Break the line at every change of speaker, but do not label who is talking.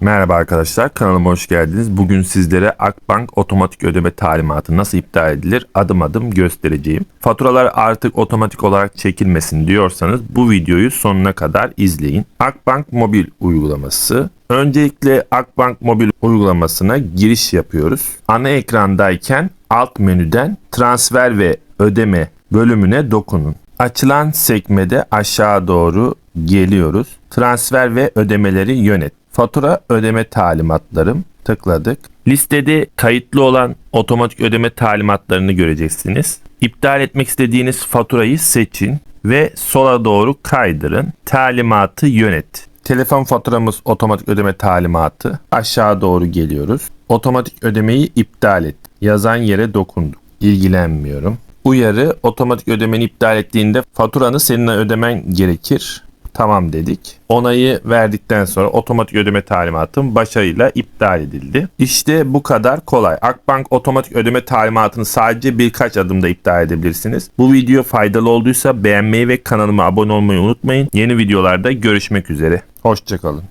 Merhaba arkadaşlar kanalıma hoş geldiniz. Bugün sizlere Akbank otomatik ödeme talimatı nasıl iptal edilir adım adım göstereceğim. Faturalar artık otomatik olarak çekilmesin diyorsanız bu videoyu sonuna kadar izleyin. Akbank mobil uygulaması. Öncelikle Akbank mobil uygulamasına giriş yapıyoruz. Ana ekrandayken alt menüden transfer ve ödeme bölümüne dokunun. Açılan sekmede aşağı doğru geliyoruz. Transfer ve ödemeleri yönet. Fatura ödeme talimatlarım tıkladık. Listede kayıtlı olan otomatik ödeme talimatlarını göreceksiniz. İptal etmek istediğiniz faturayı seçin ve sola doğru kaydırın. Talimatı yönet. Telefon faturamız otomatik ödeme talimatı. Aşağı doğru geliyoruz. Otomatik ödemeyi iptal et. Yazan yere dokunduk. İlgilenmiyorum. Uyarı otomatik ödemeni iptal ettiğinde faturanı seninle ödemen gerekir. Tamam dedik. Onayı verdikten sonra otomatik ödeme talimatım başarıyla iptal edildi. İşte bu kadar kolay. Akbank otomatik ödeme talimatını sadece birkaç adımda iptal edebilirsiniz. Bu video faydalı olduysa beğenmeyi ve kanalıma abone olmayı unutmayın. Yeni videolarda görüşmek üzere. Hoşçakalın.